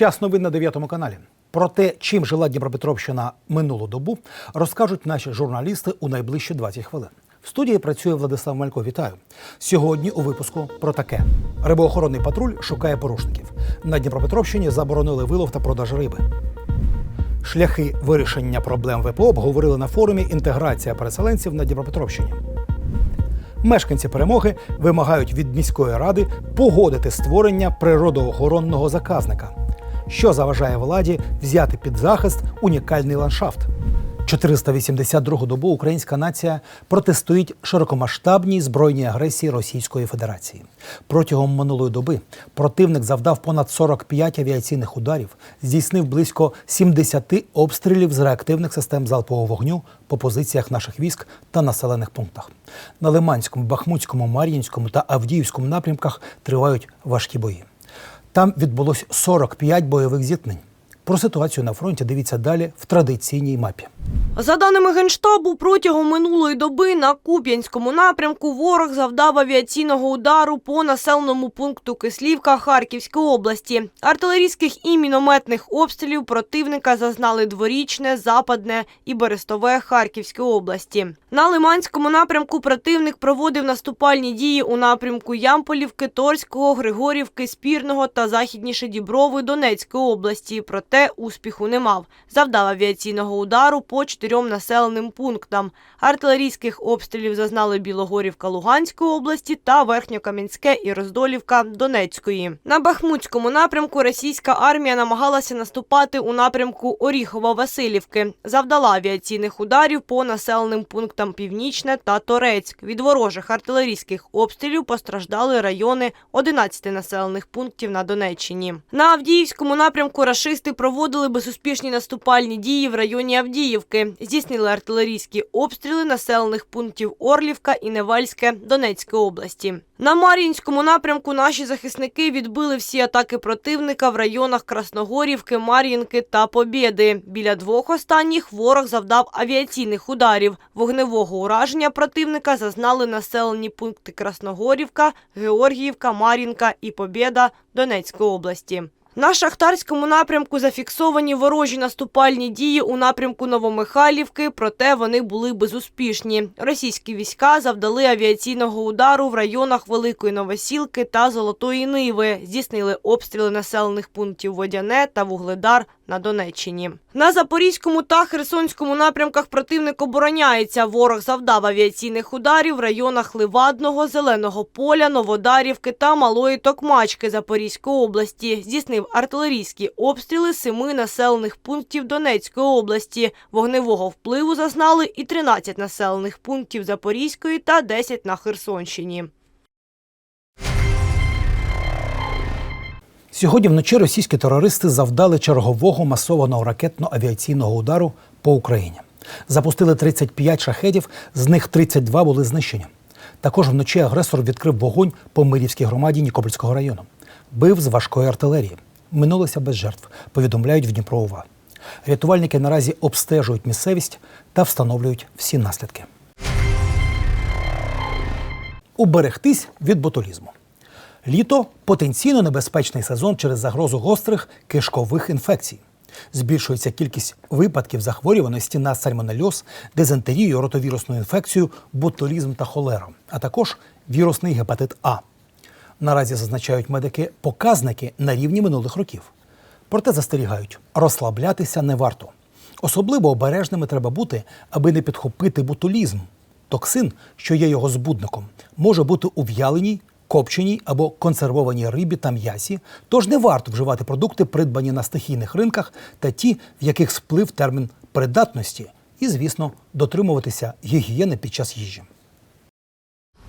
Час новин на 9 каналі. Про те, чим жила Дніпропетровщина минулу добу, розкажуть наші журналісти у найближчі 20 хвилин. В студії працює Владислав Малько. Вітаю. Сьогодні у випуску про таке: рибоохоронний патруль шукає порушників. На Дніпропетровщині заборонили вилов та продаж риби. Шляхи вирішення проблем ВПО обговорили на форумі Інтеграція переселенців на Дніпропетровщині. Мешканці перемоги вимагають від міської ради погодити створення природоохоронного заказника, що заважає владі взяти під захист унікальний ландшафт. 482 добу українська нація протистоїть широкомасштабній збройній агресії Російської Федерації. Протягом минулої доби противник завдав понад 45 авіаційних ударів, здійснив близько 70 обстрілів з реактивних систем залпового вогню по позиціях наших військ та населених пунктах. На Лиманському, Бахмутському, Мар'їнському та Авдіївському напрямках тривають важкі бої. Там відбулось 45 бойових зіткнень. Про ситуацію на фронті дивіться далі в традиційній мапі. За даними Генштабу, протягом минулої доби на Куп'янському напрямку ворог завдав авіаційного удару по населеному пункту Кислівка Харківської області. Артилерійських і мінометних обстрілів противника зазнали дворічне, западне і берестове Харківської області. На Лиманському напрямку противник проводив наступальні дії у напрямку Ямполівки, Торського, Григорівки, Спірного та західніше Діброви Донецької області. Проте успіху не мав. Завдав авіаційного удару по чотирьом населеним пунктам. Артилерійських обстрілів зазнали Білогорівка Луганської області та Верхньокам'янське і Роздолівка Донецької. На Бахмутському напрямку російська армія намагалася наступати у напрямку Оріхова-Василівки. Завдала авіаційних ударів по населеним пунктам Північне та Торецьк. Від ворожих артилерійських обстрілів постраждали райони 11 населених пунктів на Донеччині. На Авдіївському напрямку рашисти проводили безуспішні наступальні дії в районі Авдіївки. Здійснили артилерійські обстріли населених пунктів Орлівка і Невальське Донецької області. На Мар'їнському напрямку наші захисники відбили всі атаки противника в районах Красногорівки, Мар'їнки та Побєди. Біля двох останніх ворог завдав авіаційних ударів. Вогневого ураження противника зазнали населені пункти Красногорівка, Георгіївка, Мар'їнка і Побєда Донецької області. На шахтарському напрямку зафіксовані ворожі наступальні дії у напрямку Новомихайлівки, проте вони були безуспішні. Російські війська завдали авіаційного удару в районах Великої Новосілки та Золотої Ниви, здійснили обстріли населених пунктів Водяне та Вугледар на Донеччині. На Запорізькому та Херсонському напрямках противник обороняється. Ворог завдав авіаційних ударів в районах Ливадного, Зеленого поля, Новодарівки та Малої Токмачки Запорізької області. Здійснив артилерійські обстріли семи населених пунктів Донецької області. Вогневого впливу зазнали і 13 населених пунктів Запорізької та 10 на Херсонщині. Сьогодні вночі російські терористи завдали чергового масованого ракетно-авіаційного удару по Україні. Запустили 35 шахедів, з них 32 були знищені. Також вночі агресор відкрив вогонь по Мирівській громаді Нікопольського району. Бив з важкої артилерії. Минулося без жертв, повідомляють в Дніпро ОВА. Рятувальники наразі обстежують місцевість та встановлюють всі наслідки. Уберегтись від ботулізму. Літо потенційно небезпечний сезон через загрозу гострих кишкових інфекцій. Збільшується кількість випадків захворюваності на сальмонельоз, дизентерію, ротовірусну інфекцію, ботулізм та холеру, а також вірусний гепатит А. Наразі зазначають медики показники на рівні минулих років. Проте застерігають, розслаблятися не варто. Особливо обережними треба бути, аби не підхопити ботулізм. Токсин, що є його збудником, може бути у в'яленій, копченій або консервованій рибі та м'ясі, тож не варто вживати продукти, придбані на стихійних ринках, та ті, в яких сплив термін придатності, і, звісно, дотримуватися гігієни під час їжі.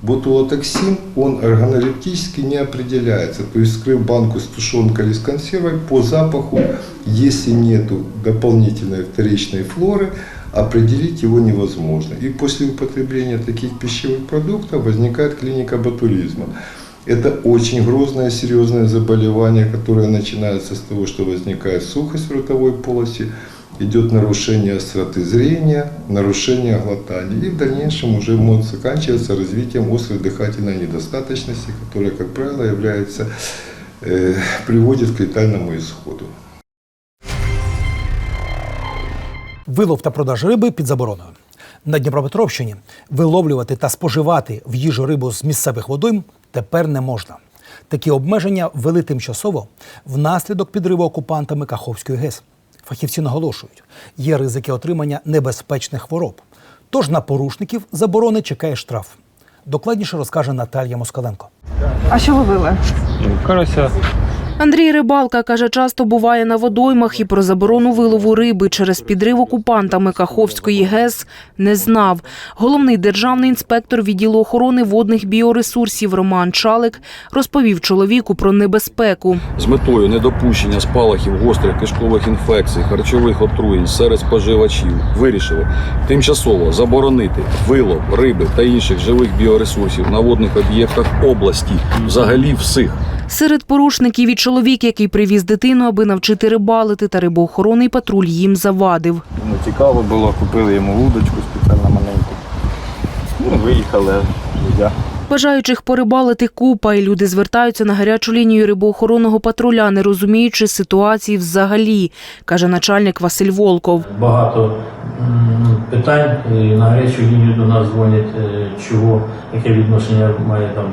Ботулотоксин, он органолептически не определяется. То есть, вскрыв банку с тушенкой или с консервой, по запаху, если нет дополнительной вторичной флоры, определить его невозможно. И после употребления таких пищевых продуктов возникает клиника ботулизма. Это очень грозное, серьезное заболевание, которое начинается с того, что возникает сухость в ротовой полости, идет нарушение остроты зрения, нарушение глотания. И в дальнейшем уже может заканчиваться развитием острой дыхательной недостаточности, которая, как правило, является э, приводит к летальному исходу. Вилов та продаж риби під забороною. На Дніпропетровщині виловлювати та споживати в їжу рибу з місцевих водойм тепер не можна. Такі обмеження ввели тимчасово внаслідок підриву окупантами Каховської ГЕС. Фахівці наголошують, є ризики отримання небезпечних хвороб. Тож на порушників заборони чекає штраф. Докладніше розкаже Наталія Москаленко. А що ловили? Карася Андрій Рибалка каже, часто буває на водоймах і про заборону вилову риби через підрив окупантами Каховської ГЕС не знав. Головний державний інспектор відділу охорони водних біоресурсів Роман Чалик розповів чоловіку про небезпеку. з метою недопущення спалахів гострих кишкових інфекцій, харчових отруєнь серед споживачів вирішили тимчасово заборонити вилов риби та інших живих біоресурсів на водних об'єктах області, взагалі всіх. Серед порушників і чоловік, який привіз дитину, аби навчити рибалити, та рибоохоронний патруль їм завадив. Ну, цікаво було, купили йому вудочку спеціально маленьку. Ну, виїхали. Я Бажаючих порибалити купа, і люди звертаються на гарячу лінію рибоохоронного патруля, не розуміючи ситуації взагалі, каже начальник Василь Волков. багато питань. На гарячу лінію до нас дзвонять, е, чого, яке відношення має там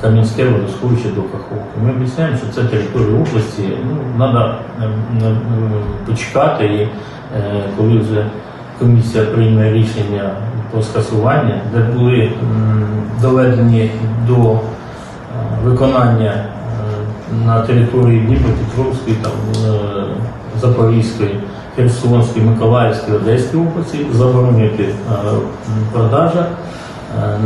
Кам'янське водосховище до Каховки. Ми об'ясняємо, що це територія області. Ну, треба почекати, і е, коли вже комісія прийме рішення про скасування, де були доведені до е, виконання е, на території Дніпропетровської, там, е, Запорізької, Херсонської, Миколаївської, Одеської області заборонити е, продажа е,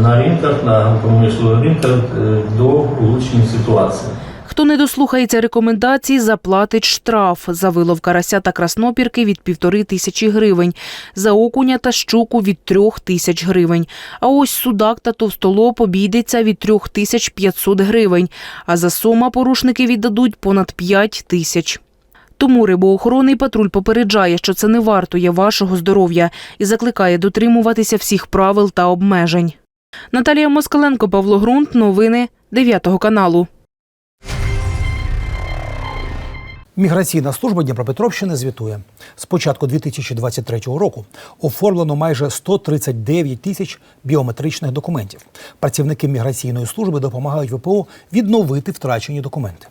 на ринках, на промислових ринках е, до улучшення ситуації. Хто не дослухається рекомендацій, заплатить штраф за вилов карася та краснопірки від півтори тисячі гривень, за окуня та щуку від трьох тисяч гривень. А ось судак та товстолоб обійдеться від трьох тисяч п'ятсот гривень, а за сома порушники віддадуть понад п'ять тисяч. Тому рибоохоронний патруль попереджає, що це не вартує вашого здоров'я і закликає дотримуватися всіх правил та обмежень. Наталія Москаленко, Павло Грунт. Новини 9 каналу. Міграційна служба Дніпропетровщини звітує. З початку 2023 року оформлено майже 139 тисяч біометричних документів. Працівники міграційної служби допомагають ВПО відновити втрачені документи.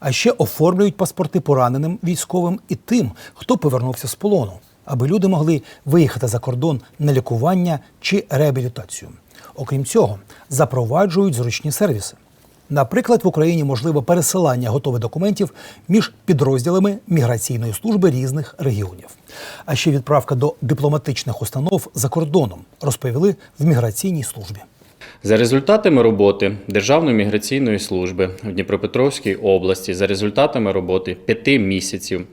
А ще оформлюють паспорти пораненим військовим і тим, хто повернувся з полону, аби люди могли виїхати за кордон на лікування чи реабілітацію. Окрім цього, запроваджують зручні сервіси. Наприклад, в Україні можливе пересилання готових документів між підрозділами міграційної служби різних регіонів. А ще відправка до дипломатичних установ за кордоном, розповіли в міграційній службі. За результатами роботи Державної міграційної служби в Дніпропетровській області, за результатами роботи п'яти місяців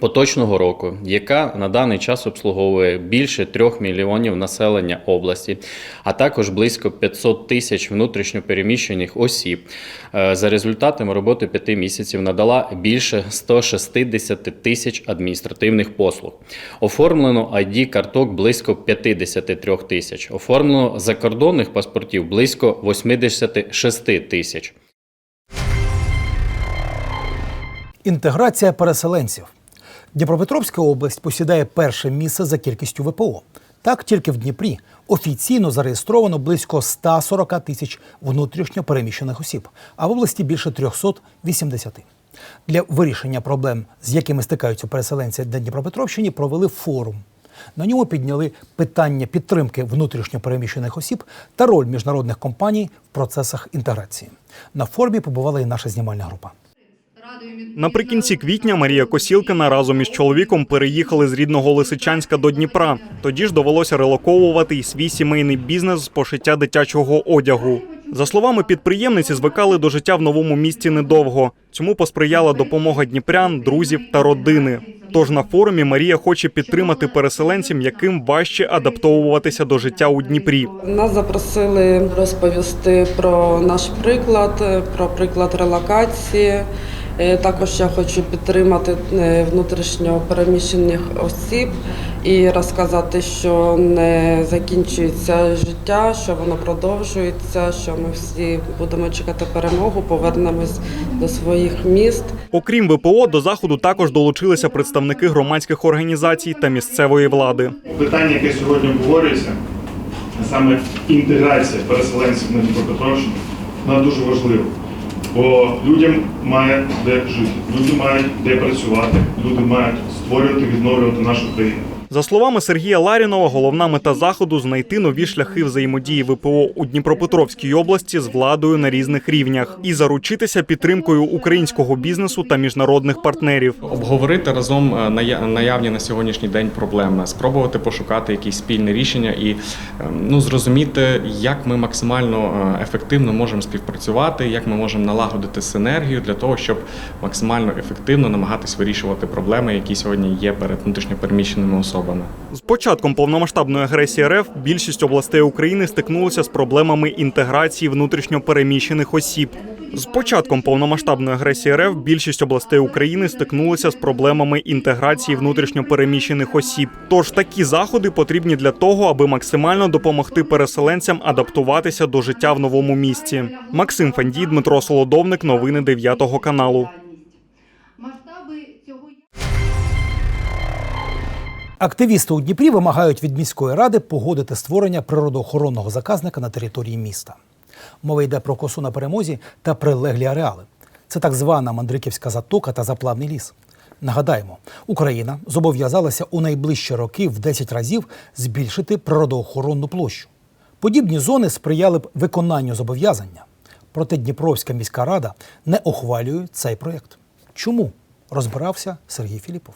поточного року, яка на даний час обслуговує більше трьох мільйонів населення області, а також близько 500 тисяч внутрішньопереміщених осіб, е, за результатами роботи п'яти місяців надала більше 160 тисяч адміністративних послуг. Оформлено id карток близько 53 тисяч. Оформлено закордонних паспортів близько 86 тисяч. Інтеграція переселенців. Дніпропетровська область посідає перше місце за кількістю ВПО. Так, тільки в Дніпрі офіційно зареєстровано близько 140 тисяч внутрішньо переміщених осіб, а в області більше 380. Для вирішення проблем, з якими стикаються переселенці на Дніпропетровщині, провели форум. На ньому підняли питання підтримки внутрішньо переміщених осіб та роль міжнародних компаній в процесах інтеграції. На форумі побувала і наша знімальна група. Наприкінці квітня Марія Косілкина разом із чоловіком переїхали з рідного Лисичанська до Дніпра. Тоді ж довелося релоковувати й свій сімейний бізнес з пошиття дитячого одягу. За словами підприємниці, звикали до життя в новому місті недовго. Цьому посприяла допомога дніпрян, друзів та родини. Тож на форумі Марія хоче підтримати переселенцям, яким важче адаптовуватися до життя у Дніпрі. Нас запросили розповісти про наш приклад, про приклад релокації Також я хочу підтримати е, внутрішньо переміщених осіб і розказати, що не закінчується життя, що воно продовжується, що ми всі будемо чекати перемогу, повернемось до своїх міст. Окрім ВПО, до заходу також долучилися представники громадських організацій та місцевої влади. Питання, яке сьогодні обговорюється, а саме інтеграція переселенців на Дніпропетровщину, вона дуже важлива. Бо людям має де жити, люди мають де працювати, люди мають створювати, відновлювати нашу країну. За словами Сергія Ларінова, головна мета заходу знайти нові шляхи взаємодії ВПО у Дніпропетровській області з владою на різних рівнях і заручитися підтримкою українського бізнесу та міжнародних партнерів. обговорити разом е, наявні на сьогоднішній день проблеми, спробувати пошукати якісь спільне рішення і е, ну зрозуміти, як ми максимально е, ефективно можемо співпрацювати, як ми можемо налагодити синергію для того, щоб максимально ефективно намагатись вирішувати проблеми, які сьогодні є перед внутрішньопереміщеними особами. З початком повномасштабної агресії РФ більшість областей України стикнулися з проблемами інтеграції внутрішньо переміщених осіб. З початком повномасштабної агресії РФ більшість областей України стикнулися з проблемами інтеграції внутрішньо переміщених осіб. Тож такі заходи потрібні для того, аби максимально допомогти переселенцям адаптуватися до життя в новому місті. Максим Фандій, Дмитро Солодовник, новини 9 каналу. Активісти у Дніпрі вимагають від міської ради погодити створення природоохоронного заказника на території міста. Мова йде про косу на перемозі та прилеглі ареали. Це так звана Мандриківська затока та заплавний ліс. Нагадаємо, Україна зобов'язалася у найближчі роки в 10 разів збільшити природоохоронну площу. Подібні зони сприяли б виконанню зобов'язання. Проте Дніпровська міська рада не ухвалює цей проєкт. Чому? Розбирався Сергій Філіпов.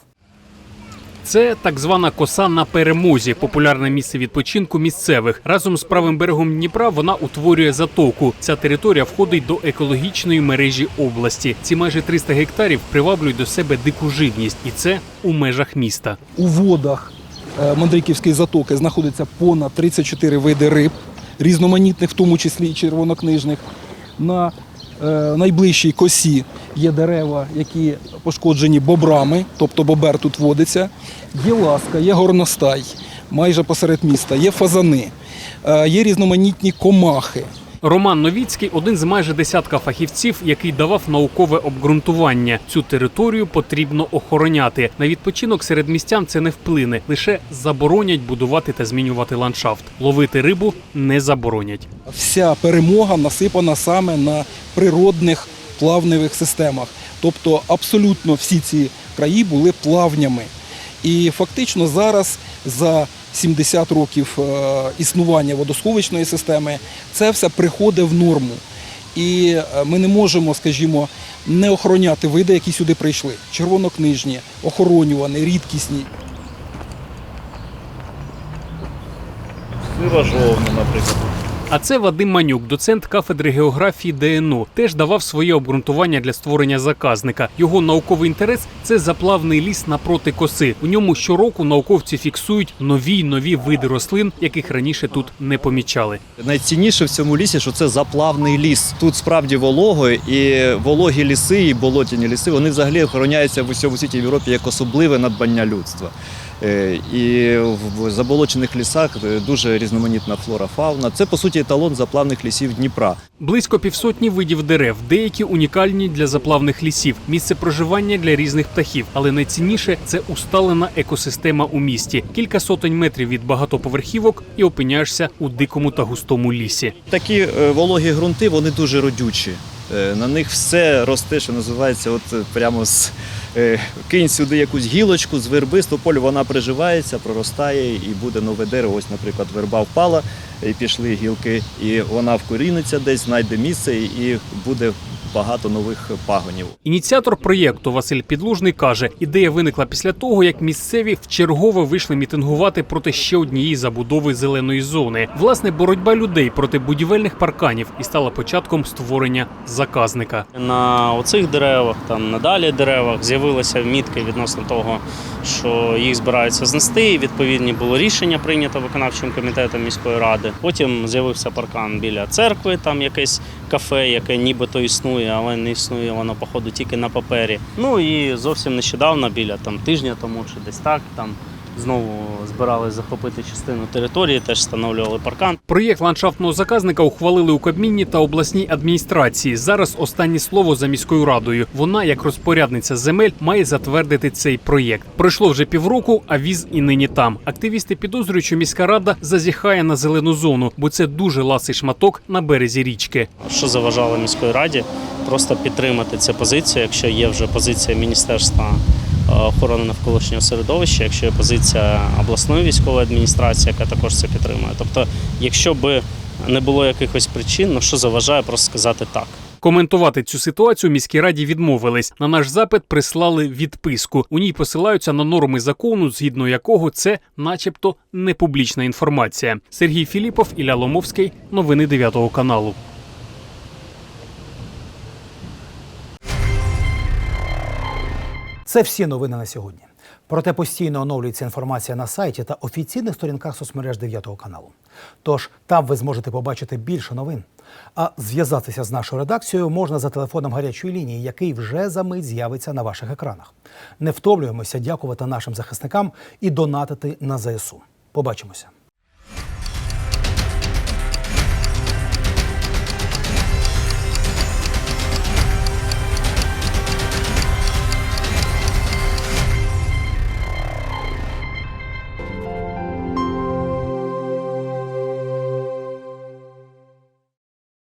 Це так звана коса на перемозі, популярне місце відпочинку місцевих. Разом з правим берегом Дніпра вона утворює затоку. Ця територія входить до екологічної мережі області. Ці майже 300 гектарів приваблюють до себе дику живність, і це у межах міста. У водах е, Мандриківської затоки знаходиться понад 34 види риб, різноманітних, в тому числі і червонокнижних. На найближчій косі є дерева, які пошкоджені бобрами, тобто бобер тут водиться. Є ласка, є горностай, майже посеред міста, є фазани, е, є різноманітні комахи. Роман Новіцький один з майже десятка фахівців, який давав наукове обґрунтування. Цю територію потрібно охороняти. На відпочинок серед містян це не вплине, лише заборонять будувати та змінювати ландшафт. Ловити рибу не заборонять. Вся перемога насипана саме на природних плавневих системах. Тобто абсолютно всі ці краї були плавнями. І фактично зараз за 70 років е, існування водосховищної системи це все приходить в норму. І е, ми не можемо, скажімо, не охороняти види, які сюди прийшли. Червонокнижні, охоронювані, рідкісні. Сива жовна, наприклад. А це Вадим Манюк, доцент кафедри географії ДНУ, теж давав своє обґрунтування для створення заказника. Його науковий інтерес це заплавний ліс напроти коси. У ньому щороку науковці фіксують нові й нові види рослин, яких раніше тут не помічали. Найцінніше в цьому лісі, що це заплавний ліс. Тут справді волого, і вологі ліси, і болотяні ліси вони взагалі охороняються в усьому світі в Європі як особливе надбання людства. Е, І в заболочених лісах е, дуже різноманітна флора, фауна. Це по суті еталон заплавних лісів Дніпра. Близько півсотні видів дерев, деякі унікальні для заплавних лісів, місце проживання для різних птахів. Але найцінніше це усталена екосистема у місті. Кілька сотень метрів від багатоповерхівок і опиняєшся у дикому та густому лісі. Такі е, вологі ґрунти, вони дуже родючі. Е, На них все росте, що називається, от е, прямо з е, кинь сюди якусь гілочку з верби, з тополю вона приживається, проростає і буде нове дерево. Ось, наприклад, верба впала, і пішли гілки, і вона вкоріниться десь, знайде місце і буде багато нових пагонів. Ініціатор проєкту Василь Підлужний каже, ідея виникла після того, як місцеві вчергове вийшли мітингувати проти ще однієї забудови зеленої зони. Власне, боротьба людей проти будівельних парканів і стала початком створення заказника. На оцих деревах, там на далі деревах з'явилися мітки відносно того, що їх збираються знести. І відповідні було рішення прийнято виконавчим комітетом міської ради. Потім з'явився паркан біля церкви, там якесь кафе, яке нібито існує, але не існує воно, походу, тільки на папері. Ну і зовсім нещодавно, біля там тижня тому чи десь так, там знову збирались захопити частину території, теж встановлювали паркан. Проєкт ландшафтного заказника ухвалили у Кабміні та обласній адміністрації. Зараз останнє слово за міською радою. Вона, як розпорядниця земель, має затвердити цей проєкт. Пройшло вже півроку, а віз і нині там. Активісти підозрюють, що міська рада зазіхає на зелену зону, бо це дуже ласий шматок на березі річки. Що заважало міської раді просто підтримати цю позицію, якщо є вже позиція Міністерства охорони навколишнього середовища, якщо є позиція обласної військової адміністрації, яка також це підтримує. Тобто, якщо би не було якихось причин, ну що заважає просто сказати так. Коментувати цю ситуацію міській раді відмовились. На наш запит прислали відписку. У ній посилаються на норми закону, згідно якого це, начебто, не публічна інформація. Сергій Філіпов, Ілля Ломовський. Новини 9 каналу. Це всі новини на сьогодні. Проте постійно оновлюється інформація на сайті та офіційних сторінках соцмереж 9 каналу. Тож там ви зможете побачити більше новин. А зв'язатися з нашою редакцією можна за телефоном гарячої лінії, який вже за мить з'явиться на ваших екранах. Не втомлюємося дякувати нашим захисникам і донатити на ЗСУ. Побачимося.